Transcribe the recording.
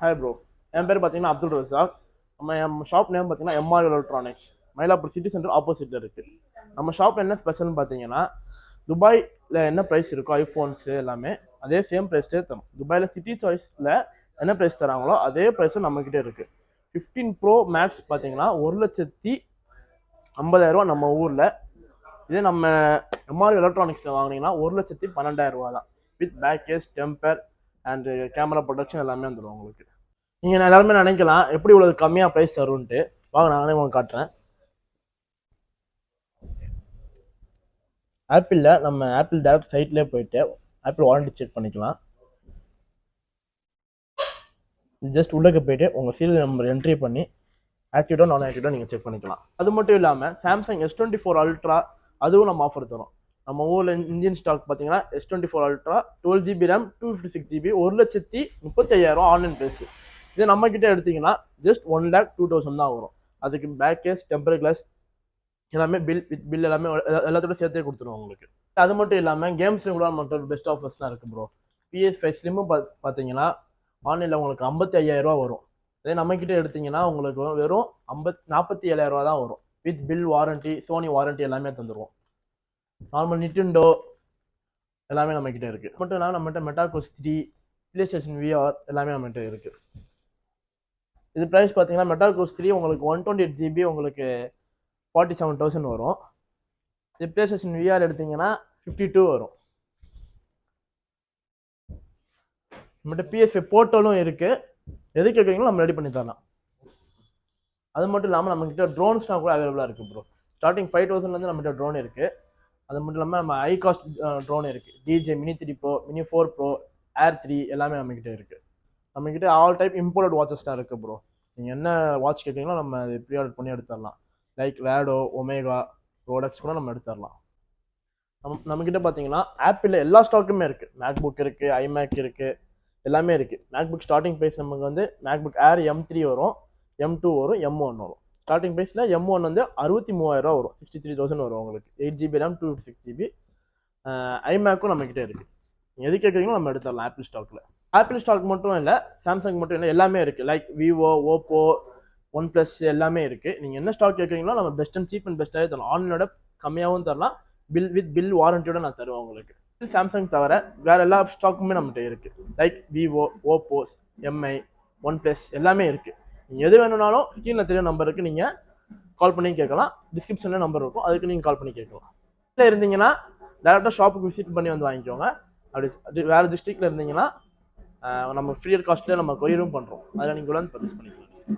Hi bro என் பேர் பார்த்தீங்கன்னா அப்துல் ரசாக். நம்ம என் ஷாப் நேம் பார்த்தீங்கன்னா MR electronics Mylapore city centre ஆப்போசிட்டில் இருக்குது நம்ம ஷாப் என்ன ஸ்பெஷல்னு பார்த்தீங்கன்னா துபாயில் என்ன ப்ரைஸ் இருக்கோ ஐஃபோன்ஸு எல்லாமே அதே சேம் ப்ரைஸ்லேயே தரும். துபாயில் சிட்டி சாய்ஸில் என்ன ப்ரைஸ் தராங்களோ அதே ப்ரைஸும் நம்மக்கிட்டே இருக்குது ஃபிஃப்டீன் ப்ரோ மேக்ஸ் பார்த்தீங்கன்னா ஒரு லட்சத்தி ஐம்பதாயிரரூவா நம்ம ஊரில். இதே நம்ம எம்ஆர் எலக்ட்ரானிக்ஸில் வாங்கினீங்கன்னா ஒரு லட்சத்தி பன்னெண்டாயிரரூவா தான். With package temper and camera protection எல்லாமே வந்துடும் உங்களுக்கு. நீங்கள் எல்லாருமே நினைக்கலாம் எப்படி இவ்வளோ கம்மியாக ப்ரைஸ் தரும்ன்ட்டு. வாங்க நானே உங்களுக்கு காட்டுறேன். ஆப்பிளில் நம்ம ஆப்பிள் டேரக்ட் சைட்லேயே போயிட்டு ஆப்பிள் வாரண்டி செக் பண்ணிக்கலாம். ஜஸ்ட் உள்ளே போயிட்டு உங்கள் சீரியல் நம்பர் என்ட்ரி பண்ணி ஆக்டிவோ நான் ஆக்டிவோ நீங்கள் செக் பண்ணிக்கலாம். அது மட்டும் இல்லாமல் Samsung S twenty four ultra அதுவும் நம்ம ஆஃபர் தரோம். நம்ம ஊரில் இந்தியன் ஸ்டாக் பார்த்தீங்கன்னா S twenty four ultra twelve GB RAM two fifty six GB ஒரு லட்சத்தி முப்பத்தையாயிரம் ஆன்லைன் ப்ரைஸ் இது நம்ம கிட்ட எடுத்தீங்கன்னா just one lakh two thousand தான் வரும். அதுக்கு பேக் கேஸ் டெம்பர் கிளாஸ் எல்லாமே பில் வித் பில் எல்லாமே எல்லா- எல்லாத்தோட சேர்த்தே கொடுத்துருவோம் உங்களுக்கு. அது மட்டும் இல்லாமல் கேம்ஸ்லையும் கூட மட்டும் பெஸ்ட் ஆஃபர்ஸ்லாம் இருக்குது ப்ரோ பிஎஸ் ஃபைவ் ஸ்லிம்மும் பா பார்த்தீங்கன்னா ஆன்லைனில் உங்களுக்கு ஐம்பத்தி ஐயாயிரரூவா வரும். அதே நம்மக்கிட்ட எடுத்தீங்கன்னா உங்களுக்கு வெறும் ஐம்பத் நாற்பத்தி ஏழாயிரரூவா தான் வரும். With bill warranty Sony warranty எல்லாமே தந்துடுவோம் நார்மல் நிட்டிண்டோ எல்லாமே நம்மக்கிட்ட இருக்குது மட்டும் இல்லாமல் நம்மகிட்ட Meta Quest three PlayStation VR எல்லாமே நம்மகிட்ட இருக்குது இது ப்ரைஸ் பார்த்தீங்கன்னா மெட்டாகோஸ் த்ரீ உங்களுக்கு ஒன் டுவெண்ட்டி எயிட் ஜிபி உங்களுக்கு ஃபார்ட்டி செவன் தௌசண்ட் வரும். இது ப்ளே ஸ்டேஷன் விஆர் எடுத்தீங்கன்னா ஃபிஃப்டி டூ வரும். நம்மகிட்ட பிஎஸ்ஐ போர்ட்டலும் இருக்குது எது கேட்குறீங்களோ நம்ம ரெடி பண்ணி தரலாம். அது மட்டும் இல்லாமல் நம்மக்கிட்ட ட்ரோன்ஸ்லாம் கூட அவைலபிளாக இருக்குது ப்ரோ ஸ்டார்டிங் ஃபைவ் தௌசண்ட்லேருந்து நம்மகிட்ட ட்ரோன் இருக்குது அது மட்டும் இல்லாமல் நம்ம ஹை காஸ்ட் ட்ரோன் இருக்குது DJI mini three pro mini four pro air three எல்லாமே நம்மக்கிட்ட இருக்குது நம்மக்கிட்ட ஆல் டைப் இம்போர்ட் வாட்சஸ்லாம் இருக்குது ப்ரோ நீங்கள் என்ன வாட்ச் கேட்குறீங்களோ நம்ம அது ப்ரீ ஆர்டர் பண்ணி எடுத்துடலாம். லைக் வேடோ ஒமேகா ப்ரோடக்ட்ஸ் கூட நம்ம எடுத்துடலாம். நம்ம நம்மக்கிட்ட பார்த்தீங்கன்னா ஆப்பிளில் எல்லா ஸ்டாக்குமே இருக்குது மேக் புக் இருக்குது ஐமேக் இருக்குது எல்லாமே இருக்குது மேக் புக் ஸ்டார்டிங் ப்ரைஸ் நமக்கு வந்து MacBook Air M three வரும் எம் டூ வரும் எம் ஒன் வரும். ஸ்டார்டிங் ப்ரைஸில் எம் ஒன் வந்து அறுபத்தி மூவாயிரரூவா வரும். சிக்ஸ்டி த்ரீ தௌசண்ட் வரும் உங்களுக்கு. Eight GB RAM two six GB ஐமேக்கும் நம்மக்கிட்ட இருக்குது நீங்கள் எது கேட்குறீங்களோ நம்ம எடுத்துடலாம் ஆப்பிள் ஸ்டாக்கில் ஆப்பிள் ஸ்டாக் மட்டும் இல்லை சாம்சங் மட்டும் இல்லை எல்லாமே இருக்குது like Vivo Oppo OnePlus எல்லாமே இருக்குது நீங்கள் என்ன ஸ்டாக் கேட்குறீங்களோ நம்ம பெஸ்ட் அண்ட் சீப் அண்ட் பெஸ்ட்டாகவே தரலாம். ஆன்லைனோட கம்மியாகவும் தரலாம். பில் வித் பில் வாரண்டியோட நான் தருவேன் உங்களுக்கு. சாம்சங் தவிர வேறு எல்லா ஸ்டாக்குமே நம்மகிட்ட இருக்குது like Vivo Oppos Mi OnePlus எல்லாமே இருக்குது நீங்கள் எது வேணும்னாலும் ஸ்க்ரீனில் தெரிய நம்பருக்கு நீங்கள் கால் பண்ணி கேட்கலாம். டிஸ்கிரிப்ஷனில் நம்பர் இருக்கும். அதுக்கு நீங்கள் கால் பண்ணி கேட்கலாம். இல்லை இருந்தீங்கன்னா டேரெக்டாக ஷாப்புக்கு விசிட் பண்ணி வந்து வாங்கிக்கோங்க. அப்படி வேறு டிஸ்ட்ரிக்டில் இருந்தீங்கன்னா நம்ம நம்ம ஃப்ரீயர் காஸ்ட்லேயே நம்ம கொரியரும் பண்ணுறோம் அதில் நீங்கள் வந்து பர்ச்சேஸ் பண்ணிக்கலாம்.